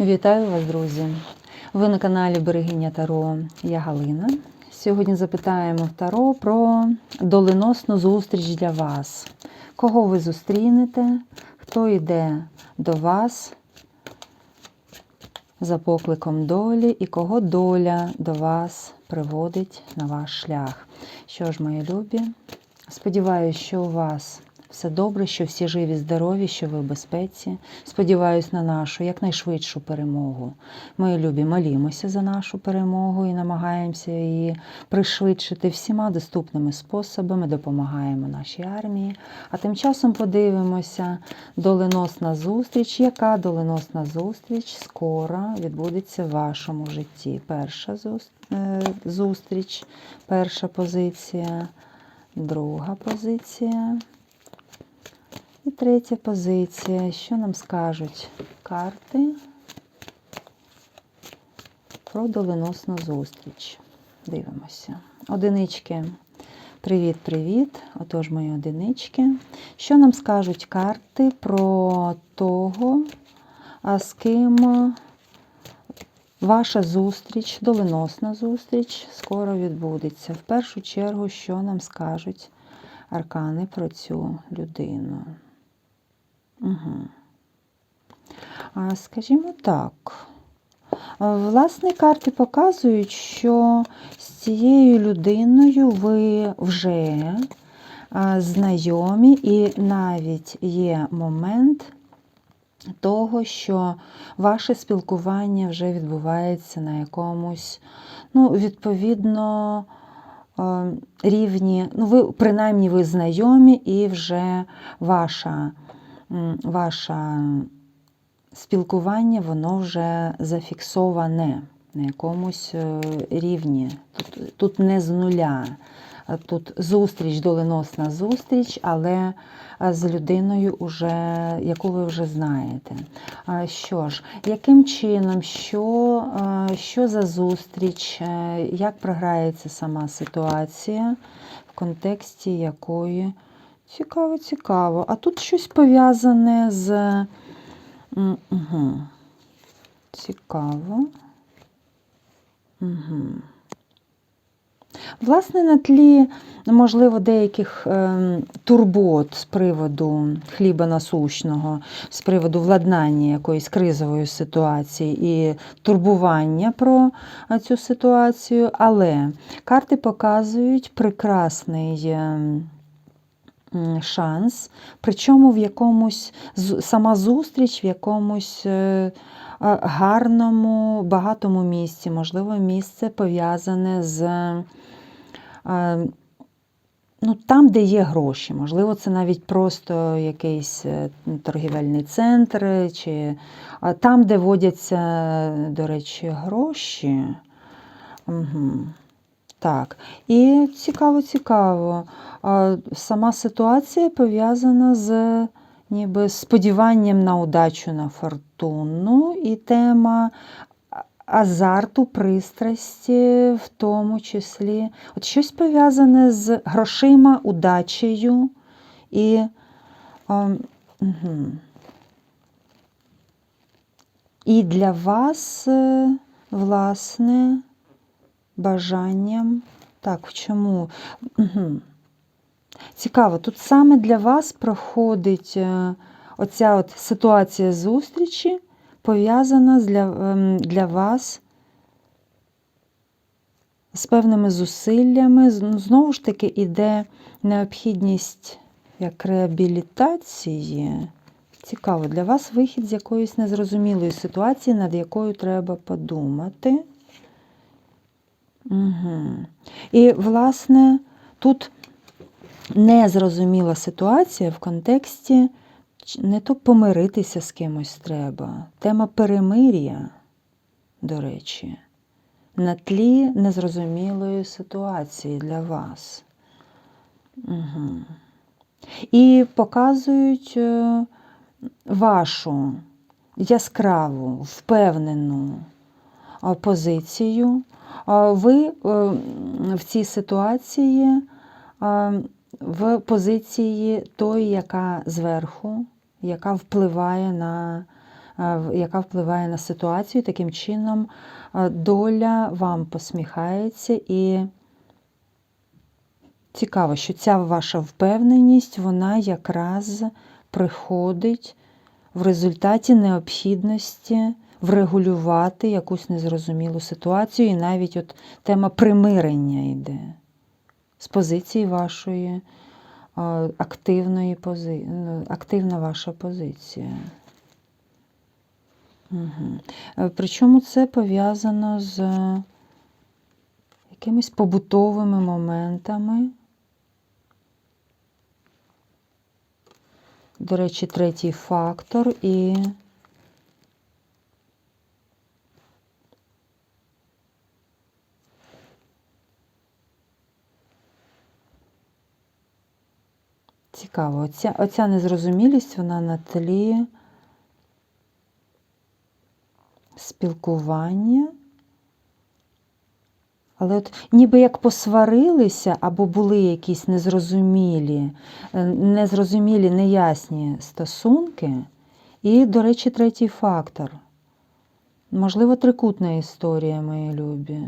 Вітаю вас, друзі! Ви на каналі Берегиня Таро. Я Галина. Сьогодні запитаємо в Таро про доленосну зустріч для вас. Кого ви зустрінете, хто йде до вас за покликом долі і кого доля до вас приводить на ваш шлях. Що ж, мої любі, сподіваюся, що у вас все добре, що всі живі, здорові, що ви в безпеці. Сподіваюсь на нашу якнайшвидшу перемогу. Мої любі, молімося за нашу перемогу і намагаємося її пришвидшити всіма доступними способами, допомагаємо нашій армії. А тим часом подивимося доленосна зустріч. Яка доленосна зустріч скоро відбудеться в вашому житті? Перша е, зустріч, перша позиція, друга позиція. І третя позиція. Що нам скажуть карти про доленосну зустріч? Дивимося. Одинички. Привіт-привіт. Отож, мої одинички. Що нам скажуть карти про того, з ким ваша зустріч, доленосна зустріч, скоро відбудеться? В першу чергу, що нам скажуть аркани про цю людину? Угу. А, скажімо так. Власне, карти показують, що з цією людиною ви вже знайомі, і навіть є момент того, що ваше спілкування вже відбувається на якомусь, ну, відповідно, рівні, ну, ви, принаймні, ви знайомі, і вже ваша, м, ваша спілкування, воно вже зафіксоване на якомусь е, рівні. Тут, тут не з нуля. Тут зустріч, доленосна зустріч, але з людиною, уже, яку ви вже знаєте. Що ж, яким чином, що, що за зустріч, е, як програється сама ситуація, в контексті якої цікаво, цікаво. А тут щось пов'язане з. Угу. Цікаво. Угу. Власне, на тлі, можливо, деяких е, турбот з приводу хліба насущного, з приводу владнання якоїсь кризової ситуації і турбування про е, цю ситуацію, але карти показують прекрасний. Шанс, причому в якомусь сама зустріч в якомусь е, гарному, багатому місці, можливо, місце пов'язане з е, ну, там, де є гроші. Можливо, це навіть просто якийсь е, торгівельний центр, чи там, де водяться, до речі, гроші. Угу. Так, і цікаво, цікаво. Сама ситуація пов'язана з ніби сподіванням на удачу на фортуну, і тема азарту, пристрасті, в тому числі. От щось пов'язане з грошима, удачею і. А, угу. І для вас, е, власне, бажанням. Так, чому? Цікаво, тут саме для вас проходить е, оця от ситуація зустрічі, пов'язана для, ем, для вас з певними зусиллями. Ну, Знову ж таки, іде необхідність як реабілітації. Цікаво, для вас вихід з якоїсь незрозумілої ситуації, над якою треба подумати. Угу. І, власне, тут незрозуміла ситуація в контексті не то помиритися з кимось треба. Тема перемир'я, до речі, на тлі незрозумілої ситуації для вас. Угу. І показують е, вашу яскраву, впевнену позицію. Ви е, в цій ситуації в позиції той, яка зверху, яка впливає на е, яка впливає на ситуацію. Таким чином, е, доля вам посміхається і цікаво, що ця ваша впевненість, вона якраз приходить в результаті необхідності врегулювати якусь незрозумілу ситуацію, і навіть от тема примирення йде з позиції вашої е, активної пози... ну, активна ваша позиція. Угу. Причому це пов'язано з якимись побутовими моментами. До речі, третій фактор і цікаво, оця, оця незрозумілість, вона на тлі спілкування. Але от ніби як посварилися або були якісь незрозумілі, е, незрозумілі, неясні стосунки. І, до речі, третій фактор. Можливо, трикутна історія, мої любі.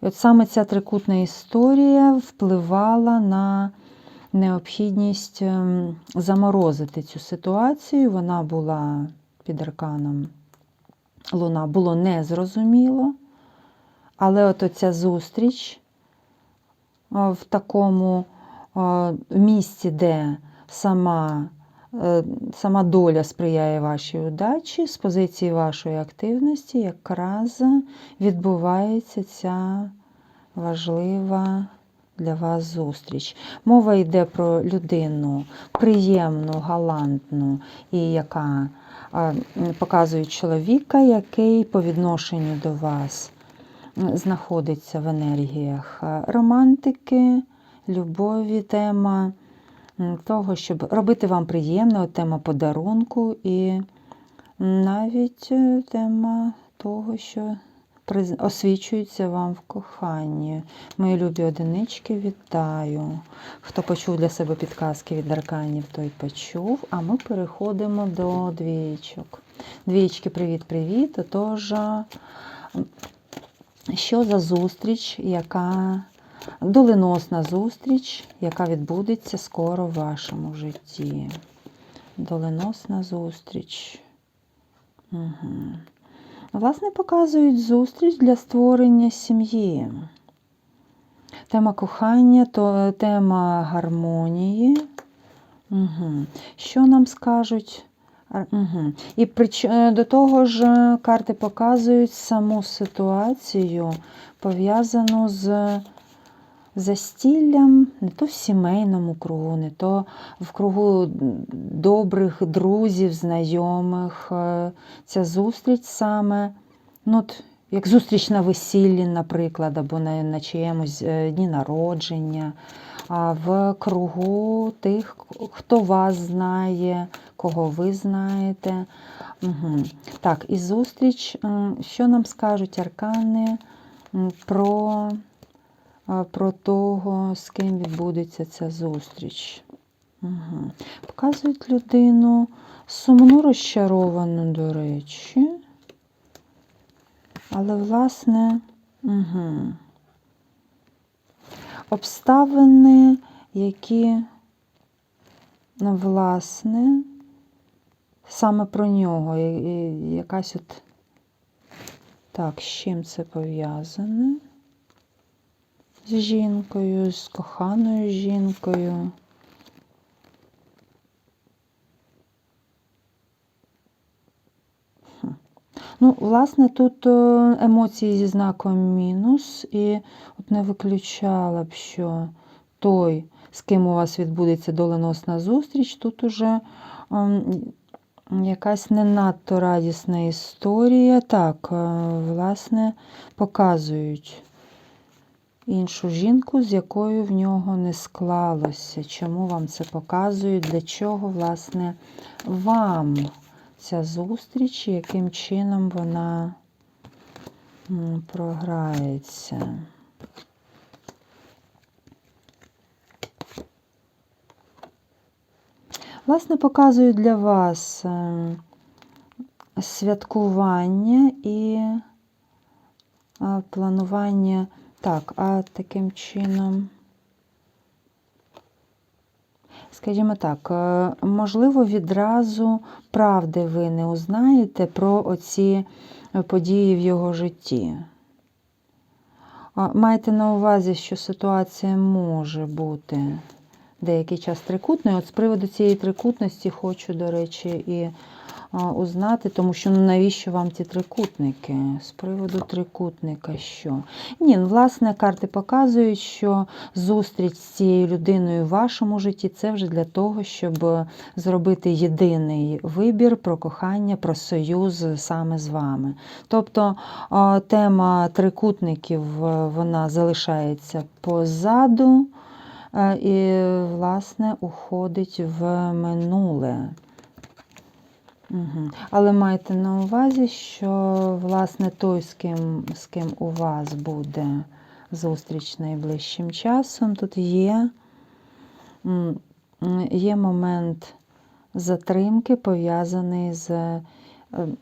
От саме ця трикутна історія впливала на необхідність ем, заморозити цю ситуацію. Вона була під арканом Луна, було незрозуміло. Але от оця зустріч в такому місці, де сама, е, сама доля сприяє вашій удачі, з позиції вашої активності, якраз відбувається ця важлива для вас зустріч. Мова йде про людину приємну, галантну і яка показує чоловіка, який по відношенню до вас знаходиться в енергіях романтики, любові, тема того, щоб робити вам приємно, тема подарунку і навіть е, тема того, що освічується вам в коханні. Мої любі одинички, вітаю. Хто почув для себе підказки від арканів, той почув. А ми переходимо до двічок. Двічки, привіт-привіт. Отож, що за зустріч, яка доленосна зустріч, яка відбудеться скоро в вашому житті. Доленосна зустріч. Угу. Власне, показують зустріч для створення сім'ї. Тема кохання, то тема гармонії. Угу. Що нам скажуть? Угу. І прич... е, до того ж, е, карти показують саму ситуацію, пов'язану з застіллям, не то в сімейному кругу, не то в кругу добрих друзів, знайомих. Е, Ця зустріч саме, ну, от, як зустріч на весіллі, наприклад, або на, на чиємусь е, дні народження, а в кругу тих, хто вас знає, кого ви знаєте. Угу. Так, і зустріч, що нам скажуть аркани про, про того, з ким відбудеться ця зустріч. Угу. Показують людину сумну, розчаровану, до речі. Але, власне, угу. обставини, які, ну, власне, саме про нього, якась от. Так, з чим це пов'язане? З жінкою, з коханою жінкою. Ну, власне, тут е, емоції зі знаком мінус, і от не виключала б, що той, з ким у вас відбудеться доленосна зустріч, тут уже ем, якась не надто радісна історія. Так, е, власне, показують іншу жінку, з якою в нього не склалося. Чому вам це показують? Для чого, власне, вам ця зустріч, яким чином вона програється? Власне, показують для вас е, святкування і планування. Так, а таким чином. Скажімо так, е, можливо, відразу правди ви не узнаєте про оці е, події в його житті. Майте на увазі, що ситуація може бути деякий час трикутною. От з приводу цієї трикутності хочу, до речі, і узнати, тому що ну, навіщо вам ці трикутники? З приводу трикутника що? Ні, ну, власне, карти показують, що зустріч з цією людиною в вашому житті це вже для того, щоб зробити єдиний вибір про кохання, про союз саме з вами. Тобто тема трикутників е, вона залишається позаду. е, І, власне, уходить в минуле. Угу. Але майте на увазі, що власне той, з ким, з ким у вас буде зустріч найближчим часом, тут є, є момент затримки, пов'язаний з е,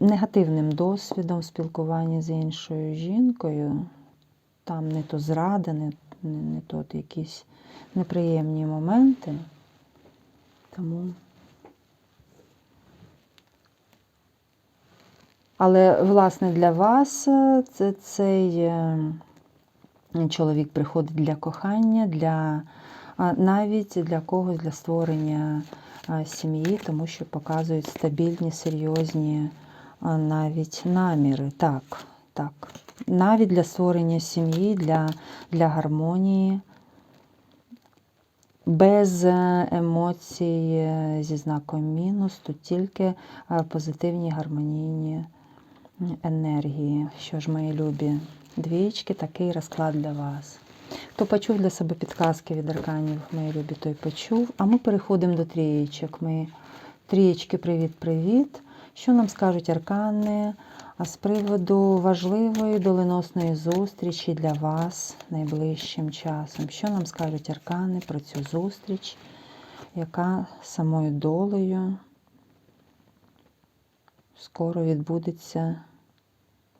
негативним досвідом в спілкуванні з іншою жінкою. Там не то зрада, не, не, не то якісь неприємні моменти. Тому. Але, власне, для вас е, це, цей е, чоловік приходить для кохання, для, навіть для когось для створення сім'ї, тому що показують стабільні, серйозні навіть наміри. Так, так. Навіть для створення сім'ї, для, для гармонії. Без е, емоцій зі знаком мінус, тут тільки позитивні гармонійні енергії. Що ж, мої любі двічки, такий розклад для вас. Хто почув для себе підказки від арканів, мої любі, той почув. А ми переходимо до трієчок. Ми трієчки, привіт-привіт. Що нам скажуть аркани? А з приводу важливої доленосної зустрічі для вас найближчим часом. Що нам скажуть аркани про цю зустріч, яка самою долею скоро відбудеться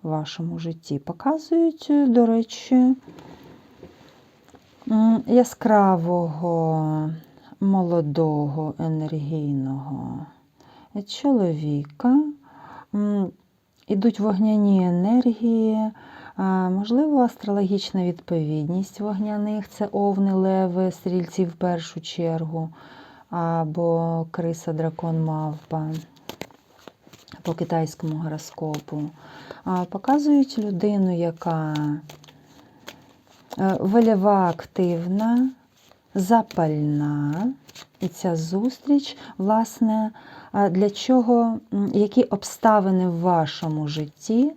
в вашому житті? Показують, до речі, яскравого, молодого, енергійного чоловіка. Ідуть вогняні енергії, можливо, астрологічна відповідність вогняних це овни, леви, стрільці в першу чергу, або криса, дракон, мавпа по китайському гороскопу. Показують людину, яка е, вольова, активна, запальна. І ця зустріч, власне, для чого, які обставини в вашому житті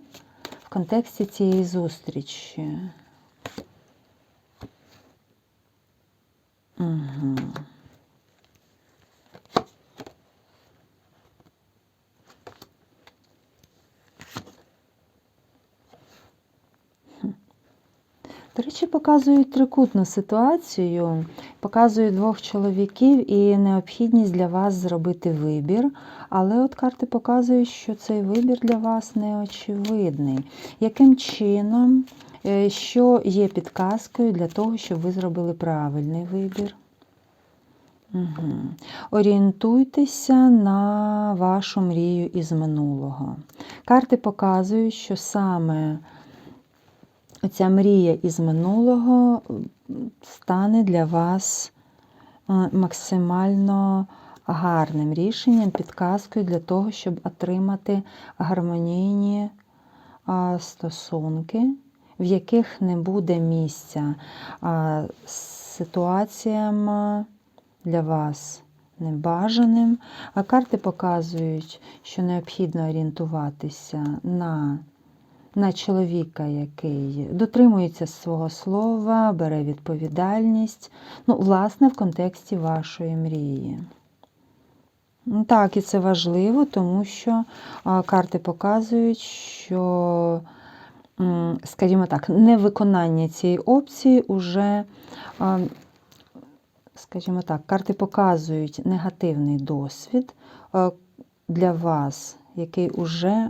в контексті цієї зустрічі? Угу. До речі, показують трикутну ситуацію, показують двох чоловіків і необхідність для вас зробити вибір. Але от карти показують, що цей вибір для вас неочевидний. Яким чином, е, що є підказкою для того, щоб ви зробили правильний вибір? Угу. Орієнтуйтеся на вашу мрію із минулого. Карти показують, що саме Оця мрія із минулого стане для вас е, максимально гарним рішенням, підказкою для того, щоб отримати гармонійні е, стосунки, в яких не буде місця е, ситуаціям для вас небажаним. А карти показують, що необхідно орієнтуватися на на чоловіка, який дотримується свого слова, бере відповідальність, ну, власне, в контексті вашої мрії. Ну, Так, і це важливо, тому що карти показують, що, скажімо так, невиконання цієї опції уже, скажімо так, карти показують негативний досвід для вас який уже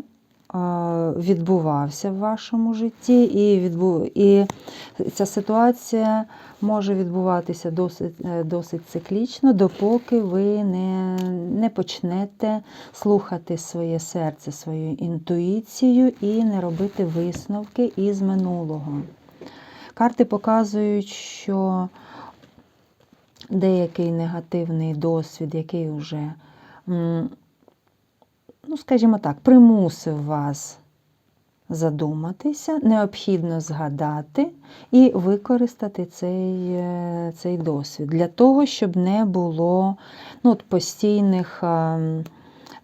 відбувався в вашому житті, і, відбу... і ця ситуація може відбуватися досить, е, досить циклічно, допоки ви не, не почнете слухати своє серце, свою інтуїцію і не робити висновки із минулого. Карти показують, що деякий негативний досвід, який вже, ну, скажімо так, примусив вас задуматися, необхідно згадати і використати цей, е, цей досвід для того, щоб не було ну, от постійних. ем,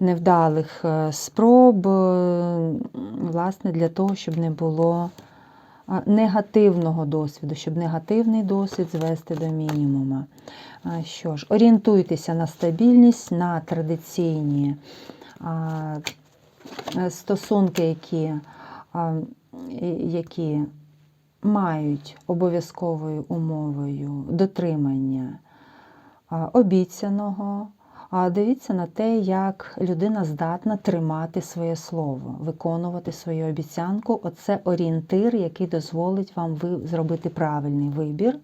Невдалих е, спроб, е, власне, для того, щоб не було негативного досвіду, щоб негативний досвід звести до мінімума. Що ж, орієнтуйтеся на стабільність, на традиційні е, стосунки, які, які мають обов'язковою умовою дотримання обіцяного. А дивіться на те, як людина здатна тримати своє слово, виконувати свою обіцянку. Оце орієнтир, який дозволить вам зробити правильний вибір,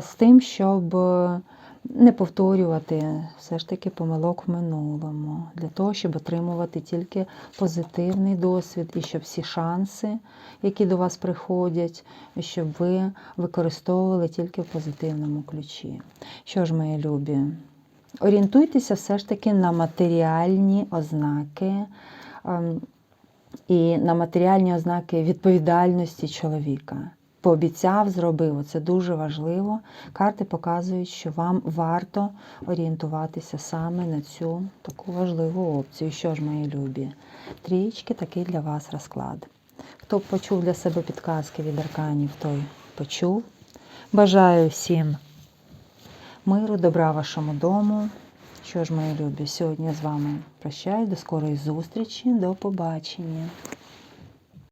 з тим, щоб е, не повторювати все ж таки помилок в минулому, для того, щоб отримувати тільки позитивний досвід і щоб всі шанси, які до вас приходять, щоб ви використовували тільки в позитивному ключі. Що ж, мої любі? Орієнтуйтеся все ж таки на матеріальні ознаки ем, і на матеріальні ознаки відповідальності чоловіка. Пообіцяв, зробив. Це дуже важливо. Карти показують, що вам варто орієнтуватися саме на цю таку важливу опцію. Що ж, мої любі? Трієчки такий для вас розклад. Хто почув для себе підказки від арканів, той почув. Бажаю всім миру, добра вашому дому. Що ж, мої любі, сьогодні з вами прощаюсь. До скорої зустрічі, до побачення.